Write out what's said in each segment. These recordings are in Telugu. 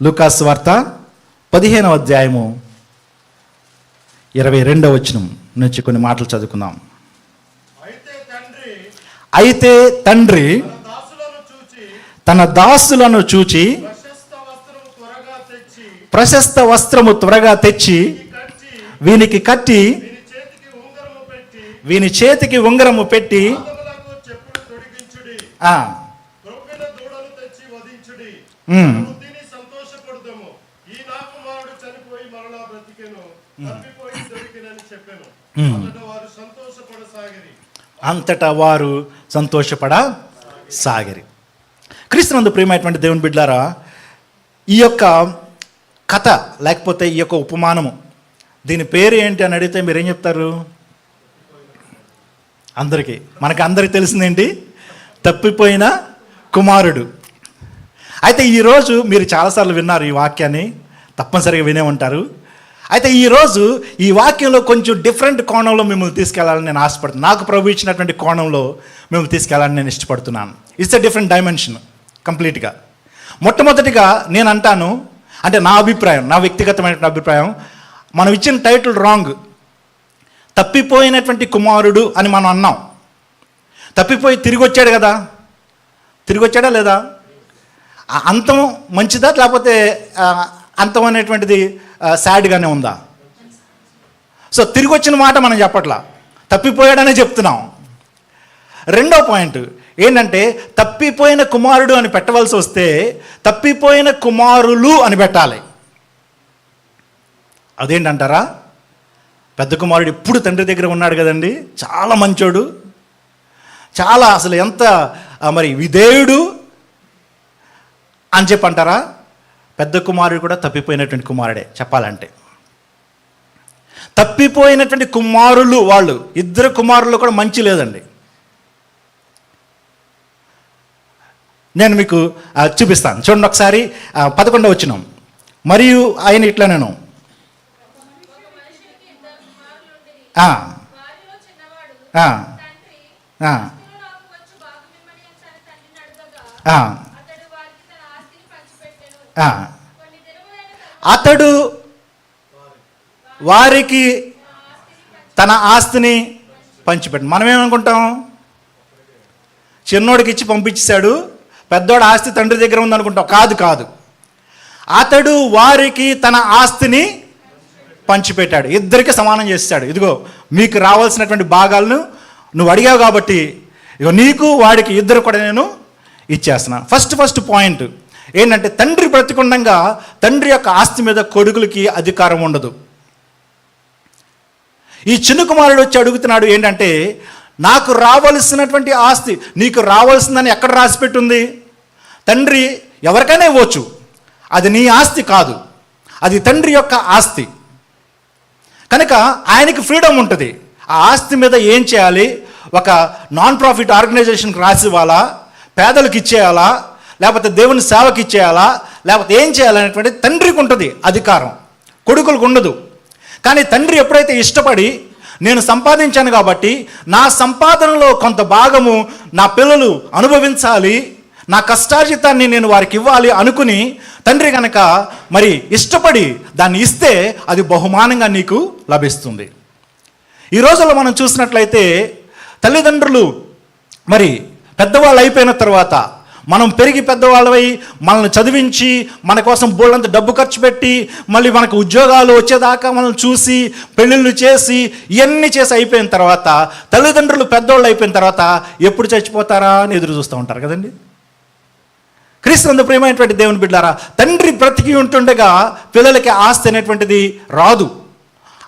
లూకాస్ వార్త పదిహేనవ అధ్యాయము ఇరవై రెండవ వచనం నుంచి కొన్ని మాటలు చదువుకుందాం. అయితే తండ్రి తన దాసులను చూచి ప్రశస్త వస్త్రము త్వరగా తెచ్చి వీనికి కట్టి వీని చేతికి ఉంగరము పెట్టి ఆ, అంతటా వారు సంతోషపడ సాగిరి క్రీస్తునందు ప్రియమైనటువంటి దేవుని బిడ్డారా ఈ యొక్క కథ లేకపోతే ఈ యొక్క ఉపమానము దీని పేరు ఏంటి అని అడిగితే మీరు ఏం చెప్తారు? అందరికీ. మనకి అందరికి తెలిసిందేంటి? తప్పిపోయిన కుమారుడు. అయితే ఈరోజు మీరు చాలాసార్లు విన్నారు ఈ వాక్యాన్ని తప్పనిసరిగా వినే ఉంటారు. అయితే ఈరోజు ఈ వాక్యంలో కొంచెం డిఫరెంట్ కోణంలో మిమ్మల్ని తీసుకెళ్ళాలని నేను ఆశపడుతున్నాను నాకు ప్రభు ఇచ్చినటువంటి కోణంలో మిమ్మల్ని తీసుకెళ్ళాలని నేను ఇష్టపడుతున్నాను. ఇట్స్ ఎ డిఫరెంట్ డైమెన్షన్ కంప్లీట్గా మొట్టమొదటిగా నేను అంటాను అంటే నా అభిప్రాయం నా వ్యక్తిగతమైనటువంటి అభిప్రాయం మనం ఇచ్చిన టైటిల్ రాంగ్ తప్పిపోయినటువంటి కుమారుడు అని మనం అన్నాం. తప్పిపోయి తిరిగి వచ్చాడు కదా? తిరిగి వచ్చాడా లేదా అంతం మంచిదా లేకపోతే అంతం అనేటువంటిది సాడ్గానే ఉందా? సో తిరిగి వచ్చిన మాట మనం చెప్పట్లా. తప్పిపోయాడనే చెప్తున్నాం. రెండో పాయింట్ ఏంటంటే తప్పిపోయిన కుమారుడు అని పెట్టవలసి వస్తే తప్పిపోయిన కుమారులు అని పెట్టాలి. అదేంటంటారా? పెద్ద కుమారుడు ఎప్పుడు తండ్రి దగ్గర ఉన్నాడు కదండి? చాలా మంచోడు. చాలా అసలు ఎంత మరి విధేయుడు అని చెప్పి అంటారా పెద్ద కుమారుడు కూడా తప్పిపోయినటువంటి కుమారుడే చెప్పాలంటే. తప్పిపోయినటువంటి కుమారులు వాళ్ళు ఇద్దరు కుమారులు కూడా మంచి లేదండి. నేను మీకు చూపిస్తాను. చూడండి ఒకసారి పదకొండవ వచ్చినాం మరియు ఆయన ఇట్లా నేను. అతడు వారికి తన ఆస్తిని పంచిపెట్టు మనం ఏమనుకుంటాం చిన్నోడికి ఇచ్చి పంపించేశాడు పెద్దోడు ఆస్తి తండ్రి దగ్గర ఉందనుకుంటాం. కాదు కాదు. అతడు వారికి తన ఆస్తిని పంచిపెట్టాడు. ఇద్దరికి సమానం చేస్తాడు. ఇదిగో మీకు రావాల్సినటువంటి భాగాలను నువ్వు అడిగావు కాబట్టి ఇగో నీకు వాడికి ఇద్దరు కూడా నేను ఇచ్చేస్తున్నాను. ఫస్ట్ ఫస్ట్ పాయింట్ ఏంటంటే తండ్రి బ్రతికుండగా తండ్రి యొక్క ఆస్తి మీద కొడుకులకి అధికారం ఉండదు. ఈ చిన్న కుమారుడు వచ్చి అడుగుతున్నాడు ఏంటంటే నాకు రావలసినటువంటి ఆస్తి నీకు రావాల్సిందని ఎక్కడ రాసి పెట్టుంది? తండ్రి ఎవరికైనా ఇవ్వచ్చు. అది నీ ఆస్తి కాదు. అది తండ్రి యొక్క ఆస్తి. కనుక ఆయనకి ఫ్రీడమ్ ఉంటుంది. ఆ ఆస్తి మీద ఏం చేయాలి? ఒక నాన్ ప్రాఫిట్ ఆర్గనైజేషన్కి రాసి ఇవ్వాలా? పేదలకు ఇచ్చేయాలా? లేకపోతే దేవుని సేవకి ఇచ్చేయాలా లేకపోతే ఏం చేయాలనేటువంటి తండ్రికి ఉంటుంది అధికారం. కొడుకులకు ఉండదు. కానీ తండ్రి ఎప్పుడైతే ఇష్టపడి నేను సంపాదించాను కాబట్టి నా సంపాదనలో కొంత భాగము నా పిల్లలు అనుభవించాలి నా కష్టార్జితాన్ని నేను వారికి ఇవ్వాలి అనుకుని తండ్రి కనుక మరి ఇష్టపడి దాన్ని ఇస్తే అది బహుమానంగా నీకు లభిస్తుంది. ఈ రోజుల్లో మనం చూసినట్లయితే తల్లిదండ్రులు మరి పెద్దవాళ్ళు అయిపోయిన తర్వాత మనం పెరిగి పెద్దవాళ్ళవై మనల్ని చదివించి మన కోసం బోళ్ళంత డబ్బు ఖర్చు పెట్టి మళ్ళీ మనకు ఉద్యోగాలు వచ్చేదాకా మనల్ని చూసి పెళ్ళిళ్ళు చేసి ఇవన్నీ చేసి అయిపోయిన తర్వాత తల్లిదండ్రులు పెద్దవాళ్ళు అయిపోయిన తర్వాత ఎప్పుడు చచ్చిపోతారా అని ఎదురు చూస్తూ ఉంటారు కదండి. క్రీస్తునందు ప్రియమైనటువంటి దేవుని బిడ్డారా తండ్రి బ్రతికి ఉంటుండగా పిల్లలకి ఆస్తి అనేటువంటిది రాదు.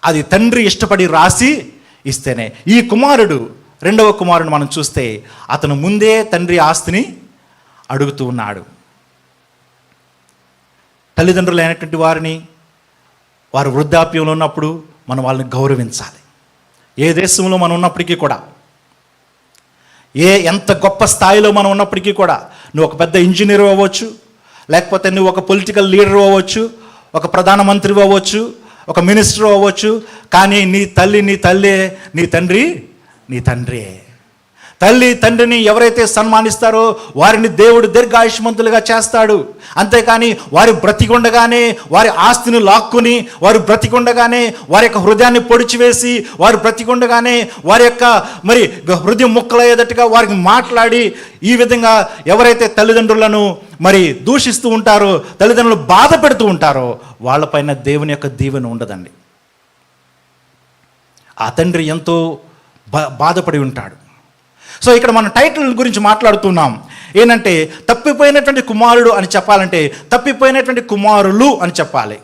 అది తండ్రి ఇష్టపడి రాసి ఇస్తేనే. ఈ కుమారుడు రెండవ కుమారుడు మనం చూస్తే అతను ముందే తండ్రి ఆస్తిని అడుగుతూ ఉన్నాడు. తల్లిదండ్రులు అయినటువంటి వారిని వారు వృద్ధాప్యంలో ఉన్నప్పుడు మనం వాళ్ళని గౌరవించాలి. ఏ దేశంలో మనం ఉన్నప్పటికీ కూడా ఏ ఎంత గొప్ప స్థాయిలో మనం ఉన్నప్పటికీ కూడా నువ్వు ఒక పెద్ద ఇంజనీర్ అవ్వచ్చు లేకపోతే నువ్వు ఒక పొలిటికల్ లీడర్ అవ్వచ్చు ఒక ప్రధానమంత్రి అవ్వచ్చు ఒక మినిస్టర్ అవ్వచ్చు కానీ నీ తల్లి నీ తల్లే నీ తండ్రి నీ తండ్రి తల్లి తండ్రిని ఎవరైతే సన్మానిస్తారో వారిని దేవుడు దీర్ఘాయుష్మంతులుగా చేస్తాడు. అంతేకాని వారి బ్రతికుండగానే వారి ఆస్తిని లాక్కుని వారు బ్రతికుండగానే వారి యొక్క హృదయాన్ని పొడిచివేసి వారు బ్రతికుండగానే వారి యొక్క మరి హృదయం ముక్కలయ్యేటట్టుగా వారికి మాట్లాడి ఈ విధంగా ఎవరైతే తల్లిదండ్రులను మరి దూషిస్తూ ఉంటారో తల్లిదండ్రులు బాధ పెడుతూ ఉంటారో వాళ్ళపైన దేవుని యొక్క దీవెన ఉండదండి. ఆ తండ్రి ఎంతో బా బాధపడి ఉంటాడు. సో ఇక్కడ మనం టైటిల్ గురించి మాట్లాడుతున్నాం. ఏంటంటే తప్పిపోయినటువంటి కుమారుడు అని చెప్పాలంటే తప్పిపోయినటువంటి కుమారులు అని చెప్పాలి.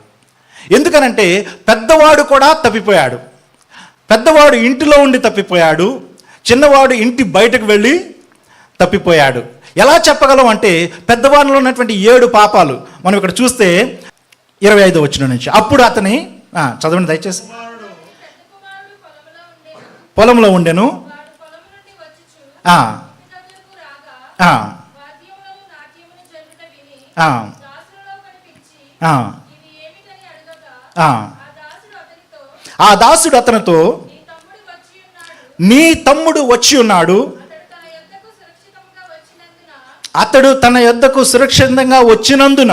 ఎందుకనంటే పెద్దవాడు కూడా తప్పిపోయాడు. పెద్దవాడు ఇంటిలో ఉండి తప్పిపోయాడు. చిన్నవాడు ఇంటి బయటకు వెళ్ళి తప్పిపోయాడు. ఎలా చెప్పగలం అంటే పెద్దవాడిలో ఉన్నటువంటి ఏడు పాపాలు. మనం ఇక్కడ చూస్తే ఇరవై ఐదు వచ్చిన నుంచి. అప్పుడు అతని చదవండి దయచేసి. పొలంలో ఉండేను పొలంలో ఉండెను వాడు పొలం నుండి వచ్చుచు ఆ. దాసుడు అతనితో నీ తమ్ముడు వచ్చి ఉన్నాడు. అతడు తన యొద్దకు సురక్షితంగా వచ్చినందున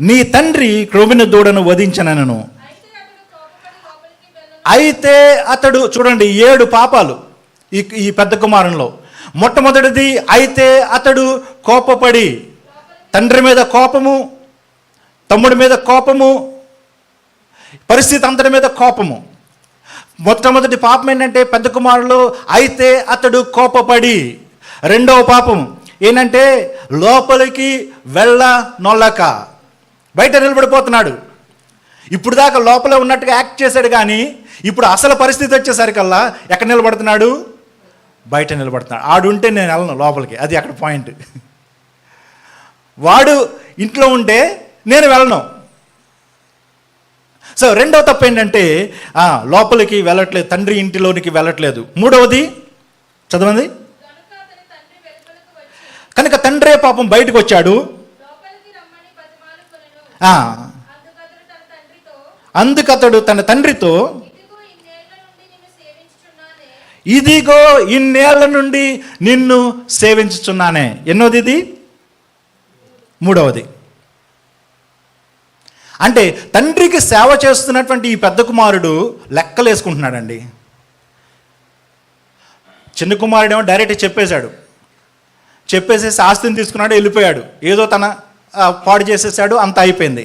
నీ తండ్రి క్రోమిన దూడను వధించనను. అయితే అతడు చూడండి ఏడు పాపాలు. ఈ ఈ పెద్ద కుమారునిలో. మొట్టమొదటిది అయితే అతడు కోపపడి తండ్రి మీద కోపము తమ్ముడి మీద కోపము పరిస్థితి అంతటి మీద కోపము. మొట్టమొదటి పాపం ఏంటంటే పెద్ద కుమారులు అయితే అతడు కోపపడి. రెండవ పాపం ఏంటంటే లోపలికి వెళ్ళ నొల్లక. బయట నిలబడిపోతున్నాడు. ఇప్పుడు దాకా లోపలే ఉన్నట్టుగా యాక్ట్ చేశాడు కానీ ఇప్పుడు అసలు పరిస్థితి వచ్చేసరికల్లా ఎక్కడ నిలబడుతున్నాడు? బయట నిలబడుతున్నాడు. ఆడుంటే నేను వెళ్ళను లోపలికి. అది అక్కడ పాయింట్. వాడు ఇంట్లో ఉంటే నేను వెళ్ళను. సో రెండవ తప్పు ఏంటంటే లోపలికి వెళ్ళట్లేదు తండ్రి ఇంటిలోనికి వెళ్ళట్లేదు. మూడవది చదవండి. తండ్రి కనుక తండ్రే పాపం బయటకు వచ్చాడు. అందుకతడు తన తండ్రితో ఇదిగో ఇన్నేళ్ళ నుండి నిన్ను సేవించుచున్నానే. ఎన్నోది ఇది మూడవది. అంటే తండ్రికి సేవ చేస్తున్నటువంటి ఈ పెద్ద కుమారుడు లెక్కలు వేసుకుంటున్నాడండి చిన్న కుమారుడేమో డైరెక్ట్ చెప్పేశాడు. చెప్పేసేసి ఆస్తిని తీసుకున్నాడు వెళ్ళిపోయాడు. ఏదో తన పాడు చేసేసాడు అంత అయిపోయింది.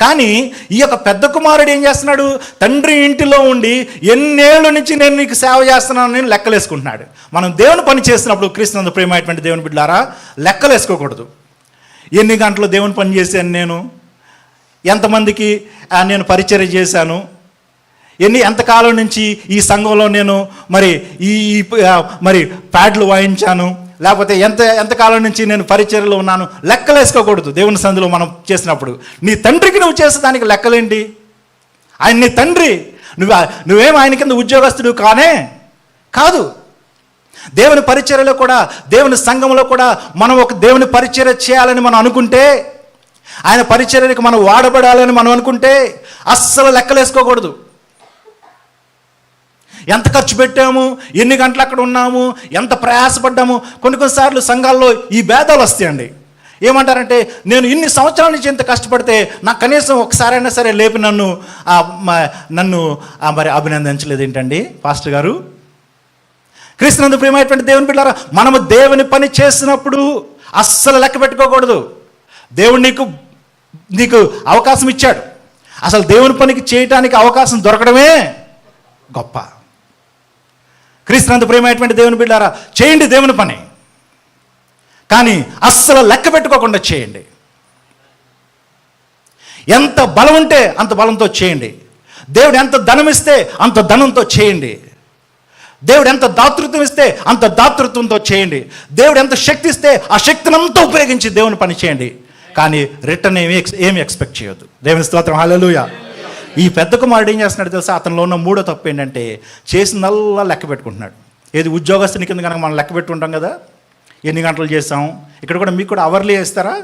కానీ ఈ యొక్క పెద్ద కుమారుడు ఏం చేస్తున్నాడు? తండ్రి ఇంటిలో ఉండి ఎన్నేళ్ళ నుంచి నేను నీకు సేవ చేస్తున్నాను నేను లెక్కలేసుకుంటున్నాడు. మనం దేవుని పని చేస్తున్నప్పుడు క్రీస్తునందు ప్రేమైనటువంటి దేవుని బిడ్డారా లెక్కలేసుకోకూడదు. ఎన్ని గంటలు దేవుని పని చేశాను నేను? ఎంతమందికి నేను పరిచయం చేశాను? ఎన్ని ఎంతకాలం నుంచి ఈ సంఘంలో నేను మరి ఈ మరి ప్యాడ్లు వాయించాను? లేకపోతే ఎంత ఎంతకాలం నుంచి నేను పరిచయలో ఉన్నాను? లెక్కలేసుకోకూడదు దేవుని సందులో మనం చేసినప్పుడు. నీ తండ్రికి నువ్వు చేసే దానికి లెక్కలేంటి? ఆయన నీ తండ్రి. నువ్వు నువ్వేం ఆయన కింద ఉద్యోగస్తుడు కానే? కాదు. దేవుని పరిచర్యలో కూడా దేవుని సంఘంలో కూడా మనం ఒక దేవుని పరిచర్య చేయాలని మనం అనుకుంటే ఆయన పరిచర్యకు మనం వాడబడాలని మనం అనుకుంటే అస్సలు లెక్కలేసుకోకూడదు. ఎంత ఖర్చు పెట్టాము? ఎన్ని గంటలు అక్కడ ఉన్నాము? ఎంత ప్రయాసపడ్డాము? కొన్ని కొన్నిసార్లు సంఘాల్లో ఈ భేదాలు వస్తాయండి. ఏమంటారంటే నేను ఇన్ని సంవత్సరాల నుంచి ఇంత కష్టపడితే నాకు కనీసం ఒకసారైనా సరే లేపి నన్ను నన్ను మరి అభినందించలేదు ఏంటండి పాస్టర్ గారు? క్రీస్తునందు ప్రియమైనటువంటి దేవుని బిడ్డారా మనము దేవుని పని చేసినప్పుడు అస్సలు లెక్క పెట్టుకోకూడదు. దేవుడు నీకు నీకు అవకాశం ఇచ్చాడు. అసలు దేవుని పనికి చేయటానికి అవకాశం దొరకడమే గొప్ప. క్రీస్తునందు ప్రేమైనటువంటి దేవుని బిడ్డారా చేయండి దేవుని పని. కానీ అస్సలు లెక్క పెట్టుకోకుండా చేయండి. ఎంత బలం ఉంటే అంత బలంతో చేయండి. దేవుడు ఎంత ధనం ఇస్తే అంత ధనంతో చేయండి. దేవుడు ఎంత దాతృత్వం ఇస్తే అంత దాతృత్వంతో చేయండి. దేవుడు ఎంత శక్తి ఇస్తే ఆ శక్తినంతా ఉపయోగించి దేవుని పని చేయండి. కానీ రిటర్న్ ఏమి ఏమి ఎక్స్పెక్ట్ చేయొద్దు. దేవుని స్తోత్రం. హల్లెలూయా. ఈ పెద్ద కుమారుడు ఏం చేస్తున్నాడు తెలుసా? అతనిలో ఉన్న మూడో తప్పు ఏంటంటే చేసినల్లా లెక్క పెట్టుకుంటున్నాడు. ఏది ఉద్యోగస్తుని కింద కనుక మనం లెక్క పెట్టుకుంటాం కదా? ఎన్ని గంటలు చేసాం ఇక్కడ కూడా మీకు కూడా అవర్లీ వేస్తారా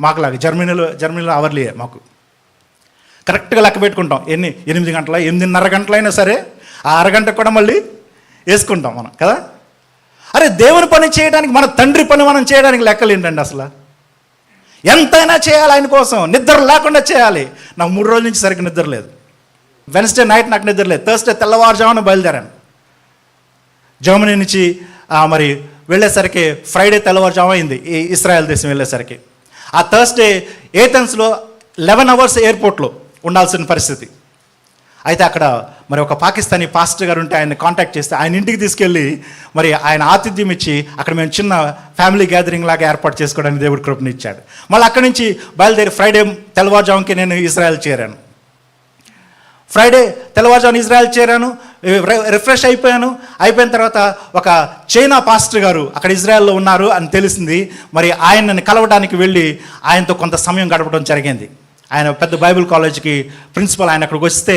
మాకులాగా జర్మనీలో జర్మనీలో అవర్లీ మాకు. కరెక్ట్గా లెక్క పెట్టుకుంటాం. ఎన్ని? ఎనిమిది గంటల? ఎనిమిదిన్నర గంటలైనా సరే ఆ అరగంట కూడా మళ్ళీ వేసుకుంటాం మనం కదా? అరే దేవుని పని చేయడానికి మన తండ్రి పని మనం చేయడానికి లెక్కలు ఏంటండి అసలు? ఎంతైనా చేయాలి ఆయన కోసం. నిద్ర లేకుండా చేయాలి. నాకు మూడు రోజుల నుంచి సరిగ్గా నిద్ర లేదు. వెన్స్డే నైట్ నాకు నిద్ర లేదు. థర్స్డే తెల్లవారుజామున బయలుదేరాను. జర్మనీ నుంచి మరి వెళ్ళేసరికి ఫ్రైడే తెల్లవారుజాము అయింది. ఈ ఇస్రాయల్ దేశం వెళ్ళేసరికి. ఆ థర్స్డే ఏథెన్స్లో లెవెన్ అవర్స్ ఎయిర్పోర్ట్లో ఉండాల్సిన పరిస్థితి. అయితే అక్కడ మరి ఒక పాకిస్తానీ పాస్టర్ గారు ఉంటే ఆయన కాంటాక్ట్ చేస్తే ఆయన ఇంటికి తీసుకెళ్ళి మరి ఆయన ఆతిథ్యం ఇచ్చి అక్కడ మేము చిన్న ఫ్యామిలీ గ్యాదరింగ్ లాగా ఏర్పాటు చేసుకోవడానికి దేవుడి కృపనిచ్చాడు. మళ్ళీ అక్కడి నుంచి బయలుదేరి ఫ్రైడే తెల్లవారుజాముకి నేను ఇజ్రాయెల్ చేరాను. ఫ్రైడే తెల్లవారుజామున ఇజ్రాయెల్ చేరాను రిఫ్రెష్ అయిపోయాను. అయిపోయిన తర్వాత ఒక చైనా పాస్టర్ గారు అక్కడ ఇజ్రాయెల్లో ఉన్నారు అని తెలిసింది. మరి ఆయనని కలవడానికి వెళ్ళి ఆయనతో కొంత సమయం గడపడం జరిగింది. ఆయన పెద్ద బైబిల్ కాలేజ్కి ప్రిన్సిపల్ ఆయన అక్కడికి వస్తే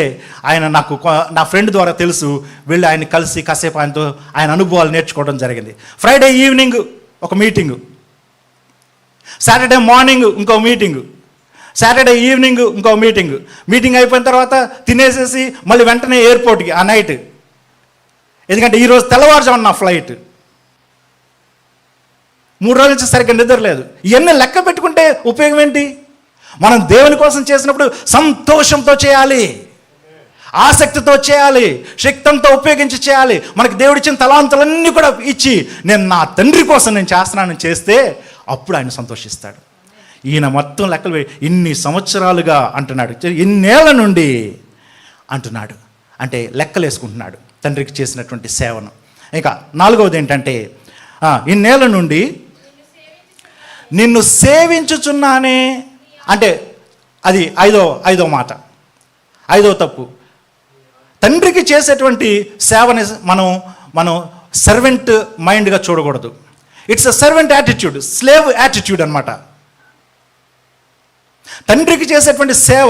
ఆయన నాకు నా ఫ్రెండ్ ద్వారా తెలుసు వెళ్ళి ఆయన కలిసి కాసేపు ఆయనతో ఆయన అనుభవాలు నేర్చుకోవడం జరిగింది. ఫ్రైడే ఈవినింగ్ ఒక మీటింగు సాటర్డే మార్నింగ్ ఇంకో మీటింగ్ సాటర్డే ఈవినింగ్ ఇంకో మీటింగ్ మీటింగ్ అయిపోయిన తర్వాత తినేసేసి మళ్ళీ వెంటనే ఎయిర్పోర్ట్కి ఆ నైట్ ఎందుకంటే ఈరోజు తెల్లవారుజామున నా ఫ్లైట్ మూడు రోజుల నుంచి సరిగ్గా నిద్ర లేదు. ఇవన్నీ లెక్క పెట్టుకుంటే ఉపయోగం ఏంటి? మనం దేవుని కోసం చేసినప్పుడు సంతోషంతో చేయాలి. ఆసక్తితో చేయాలి. శక్తంతో ఉపయోగించి చేయాలి. మనకు దేవుడిచ్చిన తలాంతులన్నీ కూడా ఇచ్చి నేను నా తండ్రి కోసం నేను చేస్తున్నానని చేస్తే అప్పుడు ఆయన సంతోషిస్తాడు. ఈయన మొత్తం లెక్కలు ఇన్ని సంవత్సరాలుగా అంటున్నాడు. ఇన్నేళ్ళ నుండి అంటున్నాడు. అంటే లెక్కలు వేసుకుంటున్నాడు తండ్రికి చేసినటువంటి సేవను. ఇంకా నాలుగవది ఏంటంటే ఇన్నేళ్ళ నుండి నిన్ను సేవించుచున్నానే అంటే అది ఐదో ఐదో మాట. ఐదో తప్పు. తండ్రికి చేసేటువంటి సేవని మనం మనం సర్వెంట్ మైండ్గా చూడకూడదు. It's a servant attitude slave attitude అనమాట తండ్రికి చేసేటువంటి సేవ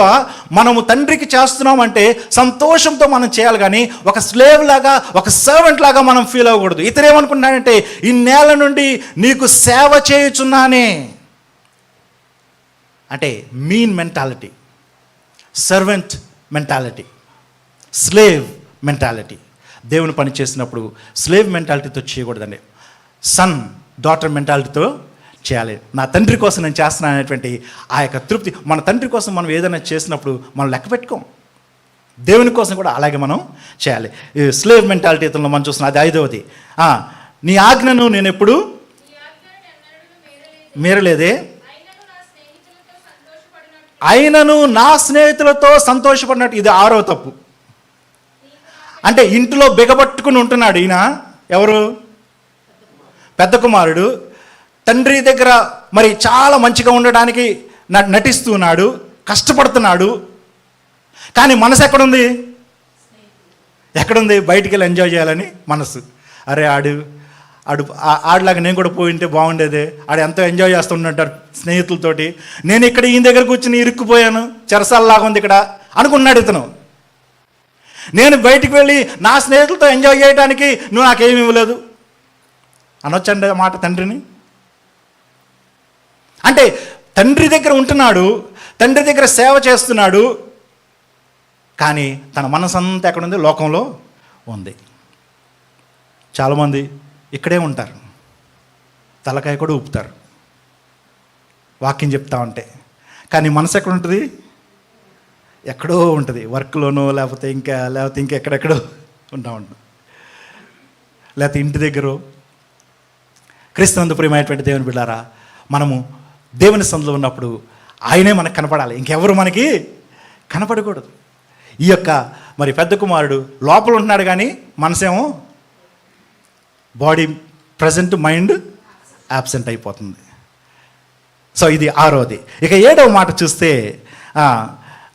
మనము తండ్రికి చేస్తున్నామంటే సంతోషంతో మనం చేయాలి కానీ ఒక స్లేవ్ లాగా ఒక సర్వెంట్ లాగా మనం ఫీల్ అవ్వకూడదు. ఇతరు ఏమనుకుంటున్నాడంటే ఈ నేల నుండి నీకు సేవ చేయుచున్నానే. అంటే mean mentality servant mentality slave mentality దేవుని పని చేసినప్పుడు స్లేవ్ మెంటాలిటీతో చేయకూడదండి. సన్ డాటర్ మెంటాలిటీతో చేయాలి. నా తండ్రి కోసం నేను చేస్తున్నాను అనేటువంటి ఆ యొక్క తృప్తి మన తండ్రి కోసం మనం ఏదైనా చేసినప్పుడు మనం లెక్క పెట్టుకోం. దేవుని కోసం కూడా అలాగే మనం చేయాలి. స్లేవ్ మెంటాలిటీతో మనం చూస్తున్నాం అది ఐదవది. నీ ఆజ్ఞను నేను ఎప్పుడు? మీరలేదు. ఆయనను అయినను నా స్నేహితులతో సంతోషపడినట్టు ఇది ఆరో తప్పు. అంటే ఇంటిలో బిగబట్టుకుని ఉంటున్నాడు ఈయన. ఎవరు? పెద్ద కుమారుడు. తండ్రి దగ్గర మరి చాలా మంచిగా ఉండడానికి న- నటిస్తున్నాడు కష్టపడుతున్నాడు. కానీ మనసు ఎక్కడుంది? ఎక్కడుంది? బయటికి వెళ్ళి ఎంజాయ్ చేయాలని మనసు. అరే ఆడు ఆడు ఆడలాగా నేను కూడా పోయింటే బాగుండేదే. ఆడు ఎంతో ఎంజాయ్ చేస్తుంటారు స్నేహితులతోటి. నేను ఇక్కడ ఈయన దగ్గర కూర్చుని ఇరుక్కుపోయాను. చెరసాలలాగా ఉంది ఇక్కడ అనుకున్నాడు ఇతను. నేను బయటికి వెళ్ళి నా స్నేహితులతో ఎంజాయ్ చేయడానికి నువ్వు నాకేమి ఇవ్వలేదు. అనొచ్చండి మాట తండ్రిని? అంటే తండ్రి దగ్గర ఉంటున్నాడు తండ్రి దగ్గర సేవ చేస్తున్నాడు కానీ తన మనసంతా ఎక్కడ ఎక్కడుంది? లోకంలో ఉంది. చాలామంది ఇక్కడే ఉంటారు. తలకాయ కూడా ఊపుతారు. వాక్యం చెప్తా ఉంటే. కానీ మనసు ఎక్కడ ఉంటుంది? ఎక్కడో ఉంటుంది. వర్క్లోనో లేకపోతే ఇంకా లేకపోతే ఇంకా ఎక్కడెక్కడో ఉంటా ఉంటాం లేకపోతే ఇంటి దగ్గర. క్రీస్తునందు ప్రియమైనటువంటి దేవుని బిళ్ళారా మనము దేవుని సందులో ఉన్నప్పుడు ఆయనే మనకు కనపడాలి. ఇంకెవరు మనకి కనపడకూడదు. ఈ యొక్క మరి పెద్ద కుమారుడు లోపల ఉంటున్నాడు కానీ మనసేమో బాడీ ప్రజెంట్ మైండ్ యాబ్సెంట్ అయిపోతుంది. సో ఇది ఆరోది. ఇక ఏడవ మాట చూస్తే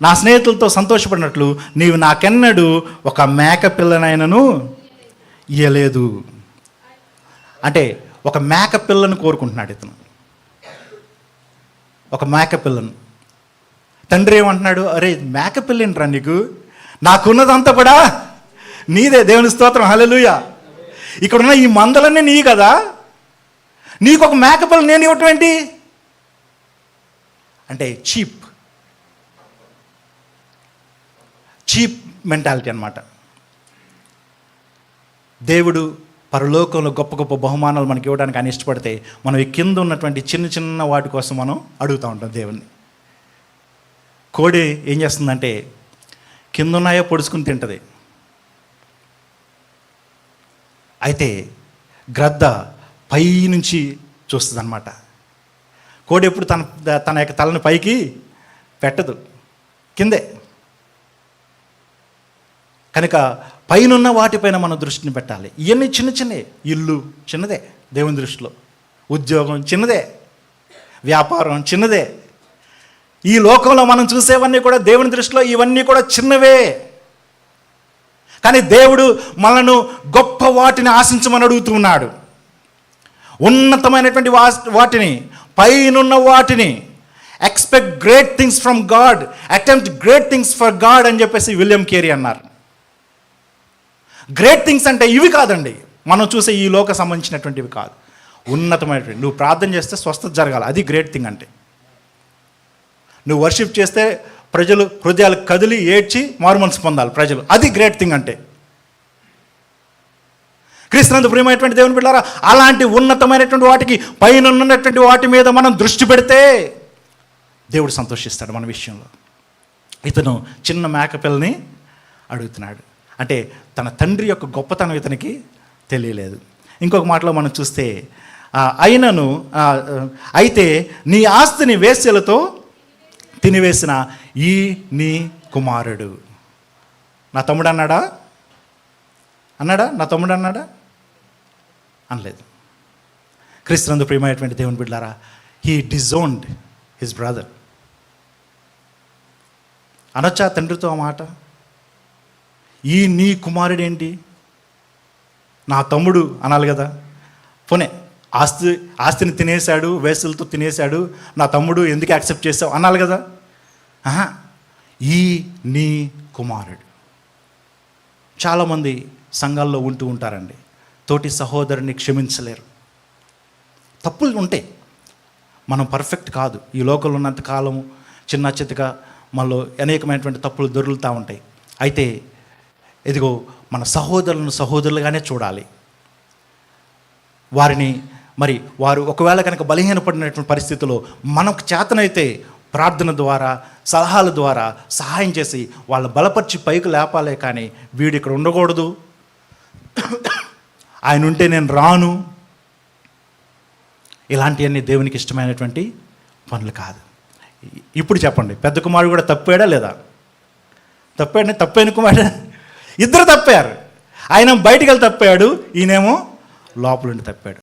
నా స్నేహితులతో సంతోషపడినట్లు నీవు నాకెన్నడు ఒక మేక పిల్లనైనను ఇయ్యలేదు. అంటే ఒక మేక పిల్లను కోరుకుంటున్నాడు ఇతను. ఒక మేక పిల్లను. తండ్రి ఏమంటున్నాడు అరే మేక పిల్లేంట్రా నీకు? నాకున్నదంతా కూడా నీదే. దేవుని స్తోత్రం. హల్లెలూయా. ఇక్కడ ఉన్న ఈ మందలన్నీ నీ కదా? నీకు ఒక మేక నేను ఇవ్వటం ఏంటి? అంటే చీప్. చీప్ మెంటాలిటీ అన్నమాట. దేవుడు పరలోకంలో గొప్ప గొప్ప బహుమానాలు మనకి ఇవ్వడానికి ఆయన ఇష్టపడితే మనం ఈ కింద ఉన్నటువంటి చిన్న చిన్న వాటి కోసం మనం అడుగుతూ ఉంటాం దేవుణ్ణి. కోడి ఏం చేస్తుందంటే కింద ఉన్నాయో పొడుచుకుని తింటుంది. అయితే గ్రద్ద పై నుంచి చూస్తుంది అనమాట కోడి ఎప్పుడు తన తన యొక్క తలని పైకి పెట్టదు. కిందే. కనుక పైనున్న వాటిపైన మనం దృష్టిని పెట్టాలి. ఇవన్నీ చిన్న చిన్నవి ఇల్లు చిన్నదే దేవుని దృష్టిలో. ఉద్యోగం చిన్నదే. వ్యాపారం చిన్నదే. ఈ లోకంలో మనం చూసేవన్నీ కూడా దేవుని దృష్టిలో ఇవన్నీ కూడా చిన్నవే. కానీ దేవుడు మనను గొప్ప వాటిని ఆశించమని అడుగుతూ ఉన్నాడు. ఉన్నతమైనటువంటి వా- వాటిని పైనున్న వాటిని expect great things from God attempt great things for God అని చెప్పేసి విలియం కేరీ అన్నారు. గ్రేట్ థింగ్స్ అంటే ఇవి కాదండి. మనం చూసే ఈ లోక సంబంధించినటువంటివి కాదు. ఉన్నతమైనటువంటి నువ్వు ప్రార్థన చేస్తే స్వస్థత జరగాలి. అది గ్రేట్ థింగ్ అంటే. నువ్వు వర్షిప్ చేస్తే ప్రజలు హృదయాలు కదిలి ఏడ్చి మార్మల్స్ పొందాలి ప్రజలు. అది గ్రేట్ థింగ్ అంటే. క్రీస్తునందు ప్రియమైనటువంటి దేవుని బిడ్డారా అలాంటి ఉన్నతమైనటువంటి వాటికి పైన ఉన్నటువంటి వాటి మీద మనం దృష్టి పెడితే దేవుడు సంతోషిస్తాడు మన విషయంలో. ఇతను చిన్న మేకపిల్లని అడుగుతున్నాడు. అంటే తన తండ్రి యొక్క గొప్పతనం ఇతనికి తెలియలేదు. ఇంకొక మాటలో మనం చూస్తే అయినను అయితే నీ ఆస్తిని వేశ్యలతో తినివేసిన ఈ నీ కుమారుడు. నా తమ్ముడు అన్నాడా? అన్నాడా నా తమ్ముడు అన్నాడా అనలేదు. క్రీస్తునందు ప్రియమైనటువంటి దేవుని బిడ్డారా హీ డిజోన్డ్ హిస్ బ్రదర్ అనొచ్చా తండ్రితో ఆ మాట? ఈ నీ కుమారుడేంటి? నా తమ్ముడు అనాలి కదా? పోనే ఆస్తి ఆస్తిని తినేశాడు వేసులతో తినేశాడు నా తమ్ముడు ఎందుకు యాక్సెప్ట్ చేసావు అనాలి కదా. ఆహా ఈ నీ కుమారుడు. చాలామంది సంఘాల్లో ఉంటూ ఉంటారండి. తోటి సహోదరుని క్షమించలేరు. తప్పులు ఉంటాయి మనం పర్ఫెక్ట్ కాదు. ఈ లోకంలో ఉన్నంత కాలం చిన్న చిత్తగా మనలో అనేకమైనటువంటి తప్పులు దొరుకుతూ ఉంటాయి. అయితే ఇదిగో మన సహోదరులను సహోదరులుగానే చూడాలి. వారిని మరి వారు ఒకవేళ కనుక బలహీనపడినటువంటి పరిస్థితిలో మనకు చేతనైతే ప్రార్థన ద్వారా సలహాల ద్వారా సహాయం చేసి వాళ్ళ బలపరిచి పైకి లేపాలే కానీ వీడు ఇక్కడ ఉండకూడదు. ఆయన ఉంటే నేను రాను. ఇలాంటివన్నీ దేవునికి ఇష్టమైనటువంటి పనులు కాదు. ఇప్పుడు చెప్పండి పెద్ద కుమారుడు కూడా తప్పాడా లేదా? తప్పాడని తప్పైన కుమారుడు ఇద్దరు తప్పారు. ఆయన బయటికి వెళ్ళి తప్పాడు ఈయనేమో లోపలుండి తప్పాడు.